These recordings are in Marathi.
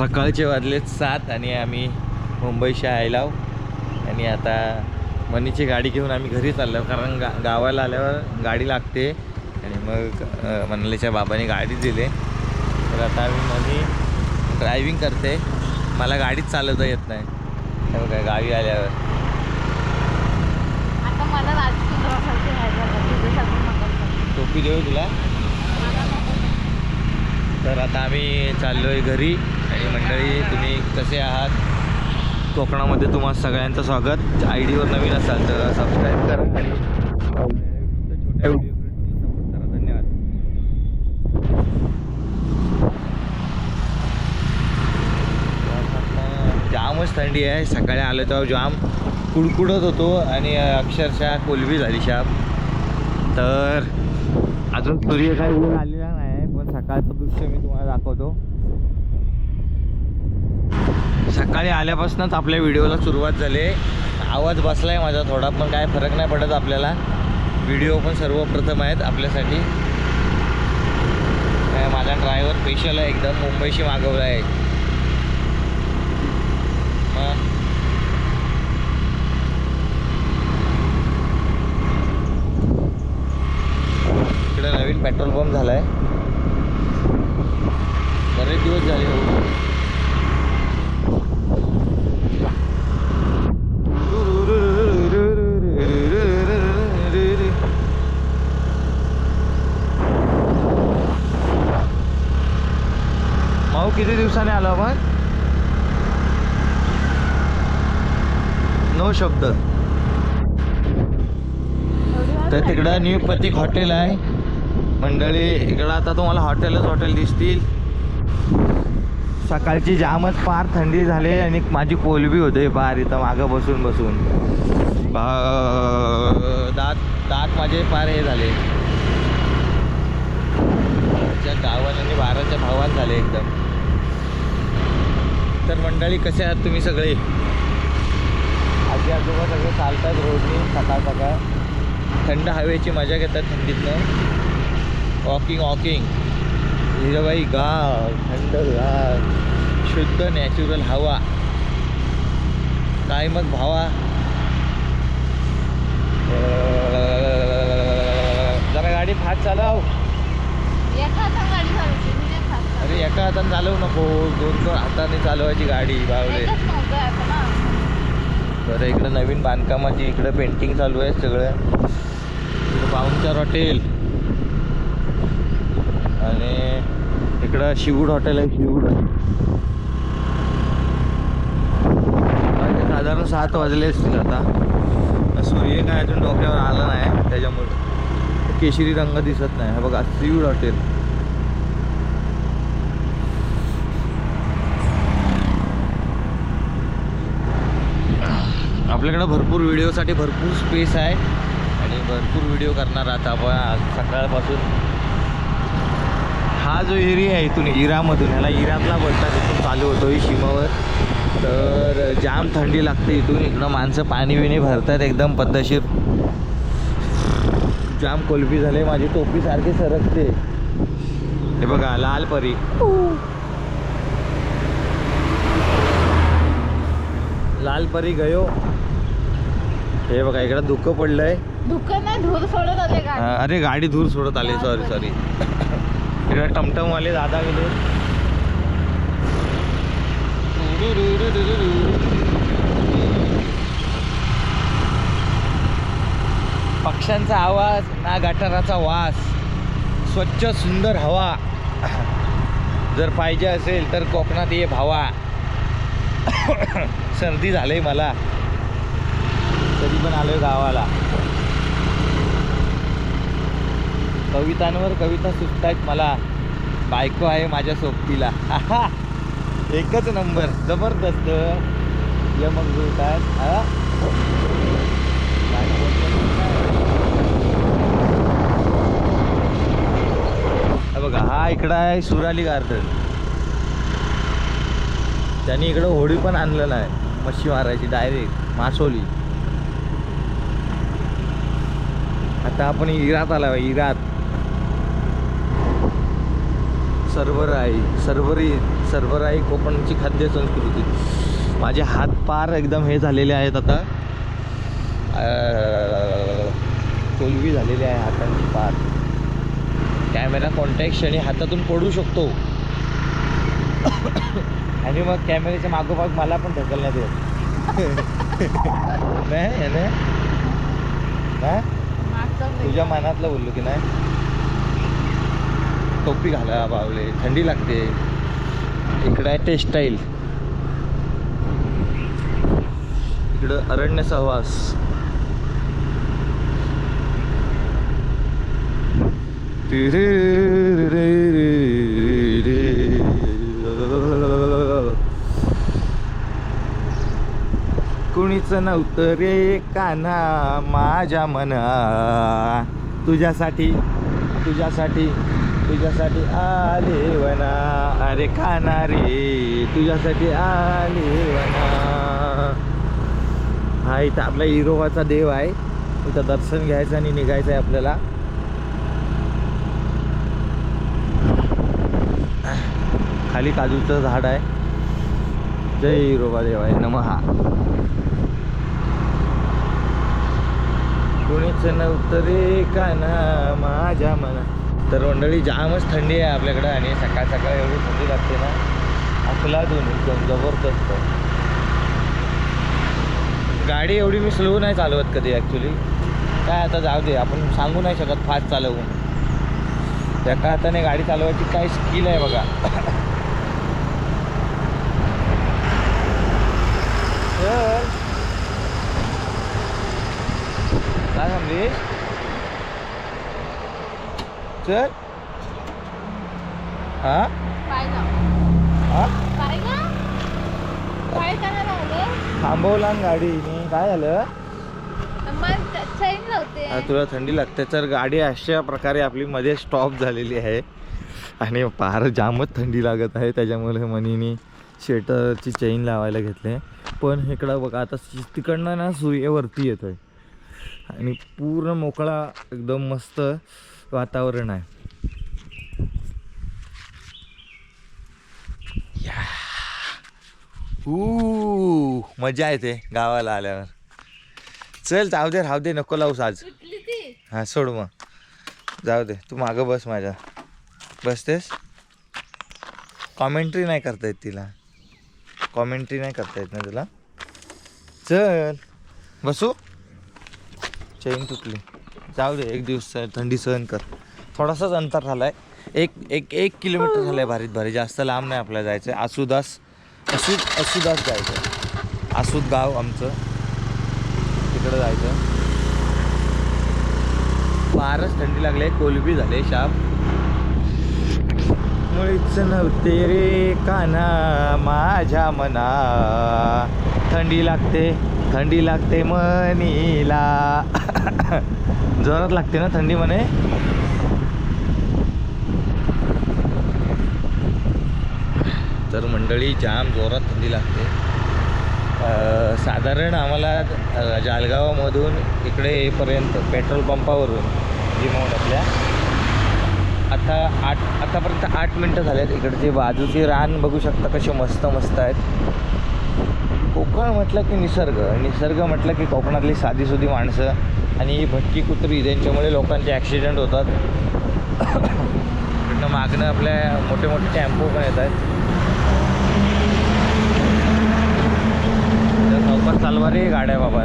सकाळचे वाजलेत सात आणि आम्ही मुंबईशी आयलाव आणि आता मनीची गाडी घेऊन आम्ही घरी चाललो कारण गा गावाला आल्यावर गाडी लागते. आणि मग मनालीच्या बाबाने गाडी दिली. तर आता आम्ही मनी ड्रायव्हिंग करते. मला गाडीच चालवता येत नाही. हे बघा गावी आल्यावर. टोपी देऊ तुला. तर आता आम्ही चाललो आहे घरी. आणि मंडळी तुम्ही कसे आहात? कोकणामध्ये तुम्हाला सगळ्यांचं स्वागत. आय डीवर नवीन असाल तर सबस्क्राईब करा आणि छोट्या व्हिडिओ सपोर्ट करा. धन्यवाद. जामच थंडी आहे. सकाळी आलो तेव्हा जाम कुडकुडत होतो आणि अक्षरशः कोलबी झाली शाप. तर अजून सूर्य काही ऊन आलेला नाही पण सकाळचं दृश्य मी तुम्हाला दाखवतो. सकाळी आल्यापासूनच आपल्या व्हिडिओला सुरुवात झाली. आवाज बसला आहे माझा थोडा पण काय फरक नाही पडत आपल्याला. व्हिडिओ पण सर्वप्रथम आहेत आपल्यासाठी. काय माझा ड्रायव्हर स्पेशल आहे एकदम मुंबईशी मागवला आहे. इकडे नवीन पेट्रोल पंप झाला आहे बरेच दिवस झाले हो. माऊ किती दिवसाने आलो आपण? नो शब्द. तर तिकडं न्यू प्रतीक हॉटेल आहे. मंडळी इकडं आता तुम्हाला हॉटेलच हॉटेल दिसतील. सकाळची जामच फार थंडी झाली आणि माझी कोलबी होते फार इथं मागं बसून बसून. दात दात माझे फार हे झाले. गावात आणि बाराच्या भावात झाले एकदम. तर मंडळी कसे आहात तुम्ही सगळे? आजी आजोबा सगळे चालतात रोडनी सकाळ सकाळ. थंड हवेची मजा घेतात थंडीतनं. वॉकिंग वॉकिंग हिरवाई गा थंड गा शुद्ध नॅचरल हवा. काय मग भावा? जरा गाडी फास्ट चालव. अरे एका हाताने चालवू नको. दोन दोन हाताने चालवायची गाडी बावले. बरं इकडं नवीन बांधकामाची इकडं पेंटिंग चालू आहे सगळं. इकडं पाहुणचार हॉटेल आणि इकडं शिवूड हॉटेल आहे शिवूड म्हणजे साधारण सात वाजले असतील आता. सूर्य काय अजून डोक्यावर आला नाही त्याच्यामुळे. केशरी रंग दिसत नाही. हे बघा शिवूड हॉटेल. आपल्याकडं भरपूर व्हिडिओसाठी भरपूर स्पेस आहे. आणि भरपूर व्हिडिओ करणार आता आपण आज सकाळपासून. हा जो एरिया आहे इथून इरामधून ह्याला इरातला बोलतात इथून चालू होतो ही सीमावर. तर जाम थंडी लागते इथून. इकडं माणसं पाणी बिणी भरतात एकदम पद्धतशीर. जाम कोलबी झाले. माझी टोपी सारखी सरकते. हे बघा लाल परी. लाल परी गयो. हे बघा इकडं धुकं पडलंय. धूर सोडत आले अरे गाडी दूर सोडत आली. सॉरी सॉरी इकडे टमटमवाले दादा गेले पक्ष्यांचा आवाज ना गटाराचा वास स्वच्छ सुंदर हवा. जर पाहिजे असेल तर कोकणात ये भावा. सर्दी झाली मला. तरी पण आलोय गावाला. कवितांवर कविता सुचतायत मला. बायको आहे माझ्या सोबतीला. एकच नंबर जबरदस्त. ये मग हा? काय हा बघा हा इकडं आहे सुराली गार्डन. त्यांनी इकडं होडी पण आणलेला आहे. मच्छी मारायची डायरेक्ट मासोली. आता आपण इरात आला इरात. सर्वर आहे सर्वरी सर्वराई कोकणची खाद्य संस्कृती. माझे हात पार एकदम हे झालेले आहेत आता. कोलवी झालेली आहे हातांची पार. कॅमेरा कोणत्याही क्षणी हातातून पडू शकतो. आणि मग कॅमेऱ्याच्या मागोमाग मला पण ढकलण्यात येत नाही? हा? मागचं तुझ्या मनातलं बोललो की नाही? टोपी घाला बावले. थंडी लागते. इकडं आहे टेक्स्टाईल. इकडं अरण्य सहवास. कुणीच नव्हतं रे काना माझ्या मना. तुझ्यासाठी तुझ्यासाठी. तुझ्यासाठी आले वना. अरे काना रे तुझ्यासाठी आले वना. हा इथं आपला इरोवाचा देव आहे. इथं दर्शन घ्यायचं आणि निघायचं आहे आपल्याला. खाली काजूचं झाड आहे. जय इरोबा आहे नमहा कोणीच नव्हतं रे काना माझ्या मना तर मंडळी जामच थंडी आहे आपल्याकडं आणि सकाळ सकाळ एवढी थंडी लागते ना. आपला एकदम जबरदस्त. गाडी एवढी मी स्लो नाही चालवत कधी ॲक्च्युली काय आता जाऊ दे आपण सांगू नाही शकत फास्ट चालवून. एका हाताने गाडी चालवायची काय स्किल आहे बघा. काय म्हणली चल. हा? हा? थांबवला ना गाडीने काय झालं? आता तुला थंडी लागते तर गाडी अशा प्रकारे आपली मध्ये स्टॉप झालेली आहे. आणि फार जामच थंडी लागत आहे. त्याच्यामुळे मनीने स्वेटरची चेन लावायला घेतले. पण इकडं बघा आता तिकडनं ना सूर्यवरती येतो आहे आणि पूर्ण मोकळा एकदम मस्त. वातावरण आहे. ऊ मजा येते गावाला आल्यावर. चल जाऊ दे राहू दे नको लावूस आज. हां सोड मग. जाऊ दे तू मागं बस माझ्या. बसतेस? कॉमेंट्री नाही करता येत तिला. कॉमेंट्री नाही करता येत ना तुला? चल. बसू? चेन तुटली. जाऊ दे एक दिवस थंडी सहन कर. थोडासाच अंतर झाला आहे एक एक एक किलोमीटर झालं आहे भारीत भारी. जास्त लांब नाही आपल्याला जायचं आहे आसुदास असूद असूदास जायचं आहे आसूद गाव आमचं. तिकडं जायचं. फारच थंडी लागली आहे. कोलबी झाले शाप. मुळीच नव्हते रे काना माझ्या मना. थंडी लागते थंडी लागते मनीला. जोरात लागते ना थंडी म्हणे. तर मंडळी जाम जोरात थंडी लागते. साधारण आम्हाला जालगावामधून इकडे येईपर्यंत पेट्रोल पंपावरून जिमवण्यातल्या आता आठ आतापर्यंत आठ मिनटं झाल्यात इकडचे बाजूचे रान बघू शकता कसे मस्त मस्त आहेत. कोकण म्हटलं की निसर्ग. निसर्ग म्हटलं की कोकणातली साधीसुधी माणसं. आणि ही भटकी कुत्री त्यांच्यामुळे लोकांचे ॲक्सिडेंट होतात. इकडनं मागणं आपल्या मोठे मोठे टॅम्पो पण येत आहेत. तर चालवारी गाड्या बाबा.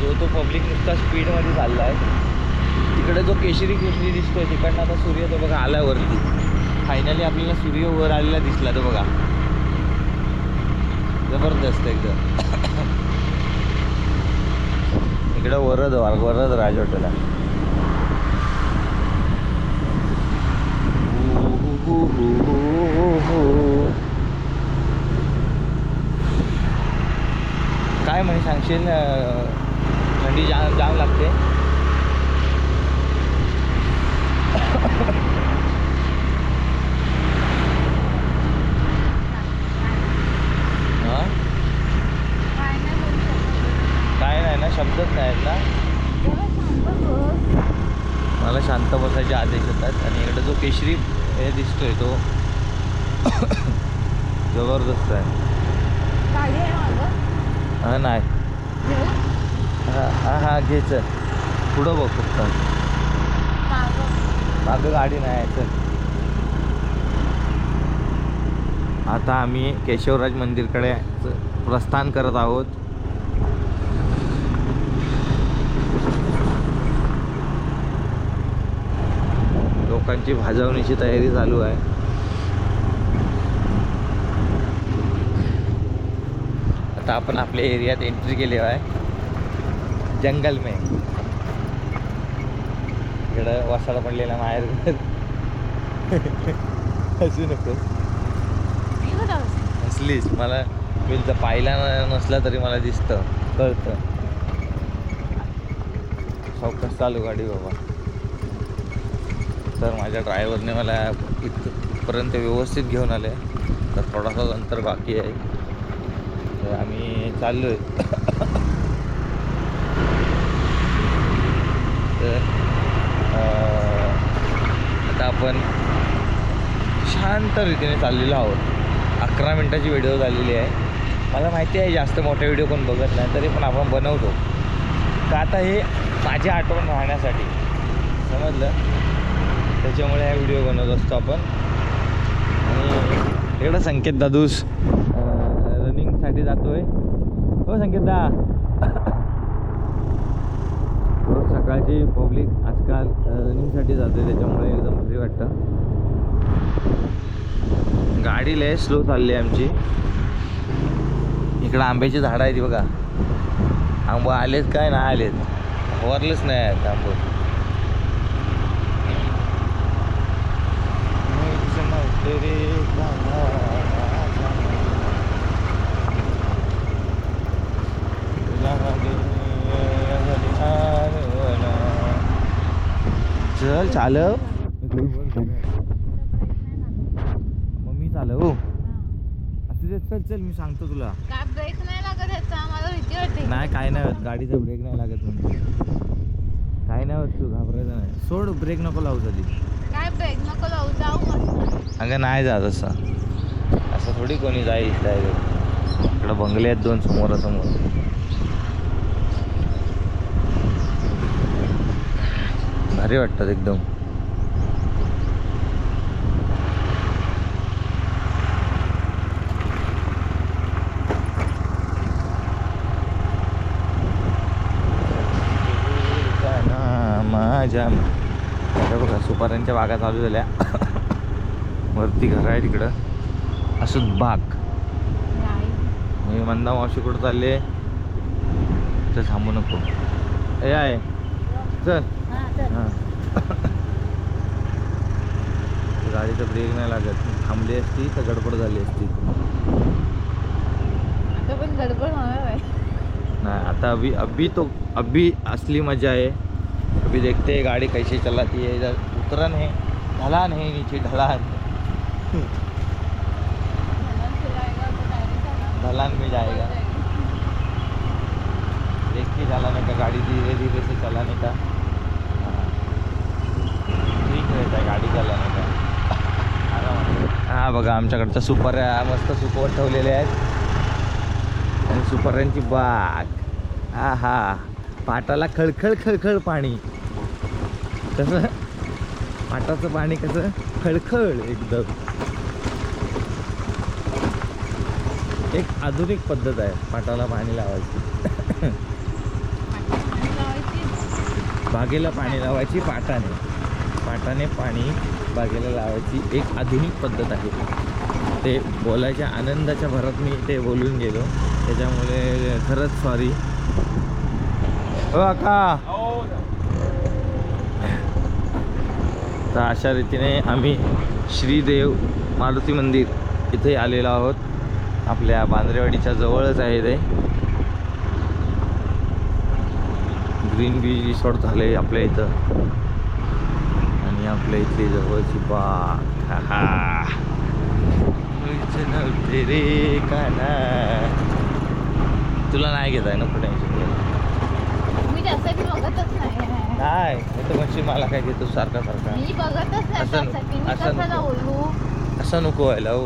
जो तो पब्लिक नुसता स्पीडमध्ये चालला आहे तिकडे जो केशरी केशरी दिसतोय तिकडनं आता सूर्य तो बघा आला वरती. फायनली आपल्याला सूर्य वर आलेला दिसला तो बघा. जबरदस्त एकदम. इकडं वरद वरद राज हॉटेल आहे. काय म्हणे सांगशील थंडी जाम जाम लागते हा पाय नाही लावू शकत. काय शब्दच नाहीत ना जरा शांत बस. मला शांत बसायचे आदेश येतात आणि इकडे जो केशरी हे दिसतोय तो. जबरदस्त आहे. हा नाही. हा हा घ्यायचं पुढं बघ फक्त. मागं. गाडी नाही चल. आता आम्ही केशवराज मंदिरकडे प्रस्थान करत आहोत. लोकांची भाजवणीची तयारी चालू आहे. आता आपण आपल्या एरियात एंट्री केली आहे. जंगल मे. इकडं वसाडा पडलेला माहेर हसू नको. मी मला मी तर पाहिला नसला तरी मला दिसतं. कळतं. सावकाश चालू गाडी बाबा. तर माझ्या ड्रायव्हरने मला इथपर्यंत व्यवस्थित घेऊन आले. तर थोडासा अंतर बाकी आहे. तर आम्ही चाललो आहे तर आता आपण शांत रीतीने चाललेलो आहोत. अकरा मिनटाची व्हिडिओ झालेली आहे. मला माहिती आहे जास्त मोठे व्हिडिओ कोण बघत नाही तरी पण आपण बनवतो. तर आता हे माझी आठवण राहण्यासाठी. समजलं? त्याच्यामुळे हा व्हिडिओ बनवत असतो आपण. आणि इकडं संकेत दादूस. रनिंगसाठी जातोय. हो संकेत दा. रोज सकाळची पब्लिक आजकाल रनिंगसाठी जाते त्याच्यामुळे एकदम भारी वाटतं. गाडी लय स्लो चालली आहे आमची. इकडं आंब्याची झाडं आहेत बघा. आंबा आलेत काय नाही आलेत. वरलेच नाही आहेत आंबं. चल चालव. मग मी चालव असू दे चल चल मी सांगतो तुला. ब्रेक नाही लागत ह्याचा मला भीती वाटते. नाही काय नाही होत. गाडीचा ब्रेक नाही लागत म्हणजे काय नाही होत तू घाबरायचं नाही. सोड ब्रेक नको लावू कधी काय ब्रेक नको लावू जाऊ मस्त अगं नाही जात असं. असं थोडी कोणी जाईल डायरेक्ट इकडं बंगले आहेत दोन समोरासमोर. भारी वाटतात एकदम. माझ्या हे बघा सुपाऱ्यांच्या बागा चालू झाल्या. वरती घर आहे तिकडं. असं बाग. मी मंदा मावशी कुठं चालले तर थांबू नको. ए आहे. चल. हां. हां गाडीचा ब्रेक नाही लागत. थांबली असती तर गडबड झाली असती. आता पण गडबड आहे. नाही आता अभी अभी तो अभी असली मजा है अभी देखते हैं गाड़ी कैसे चलाती है इधर उतरन है ढलान है नीचे ढलान ढलान में जाएगा। देखते चलाने का गाड़ी धीरे धीरे से चलाने का। ठीक रहता है गाडी चलाने का। हा बघा आमच्याकडच्या सुपर मस्त सुपर ठेवलेले आहेत. आणि सुपर्यांची बाग. हा हा पाटाला खळखळ खळखळ पाणी. कसं? पाटाचं पाणी कसं? खळखळ एकदम. एक आधुनिक पद्धत आहे पाटाला पाणी लावायची. पाणी लावायची. बागेला पाणी लावायची पाटाने. पाटाने पाणी बागेला लावायची एक आधुनिक पद्धत आहे. ते बोलायच्या आनंदाच्या भरात मी ते बोलून गेलो. त्याच्यामुळे खरंच सॉरी हो अक्का तर अशा रीतीने आम्ही श्रीदेव मारुती मंदिर इथे आलेलो आहोत. आपल्या बांद्रेवाडीच्या जवळच आहे ते. ग्रीन बीच रिसॉर्ट झाले आपल्या इथं. आणि आपल्या इथली जवळची बाग हा नव्हते रे काना तुला नाही घेत आहे ना टेन्शन त्यासाठी बघतच नाही. नाही मी तर म्हणशील मला काय घेतो सारखा सारखा. मी बघतच नाही असं मी असं नको. असं नको व्हायला हो.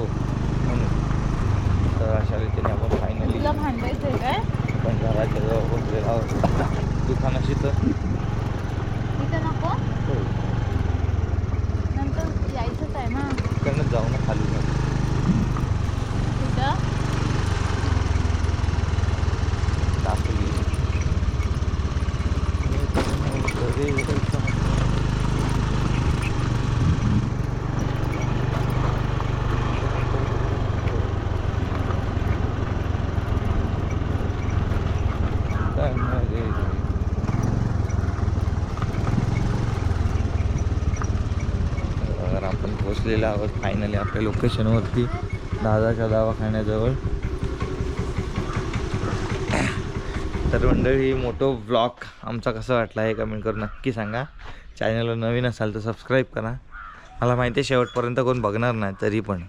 म्हणून. तर अशा रीतीने आपण फायनली तुला भांडायचंय काय पण घराच्या जवळ पोहोचलेलो आहोत दुकानाशी तर तिथं नको हो, नंतर यायचंच आहे ना तिकडनं जाऊ ना खाली जाऊ तिथं दाखवली घरी यायचं. तर आपण पोचलेलो आहोत फायनली आपल्या लोकेशनवरती दादाच्या दवाखान्याजवळ. तर मंडळी मोठो ब्लॉग आमचा कसा वाटला हे कमेंट करून नक्की सांगा. चॅनलवर नवीन असाल तर सबस्क्राईब करा. मला माहिती आहे शेवटपर्यंत कोण बघणार नाही तरी पण.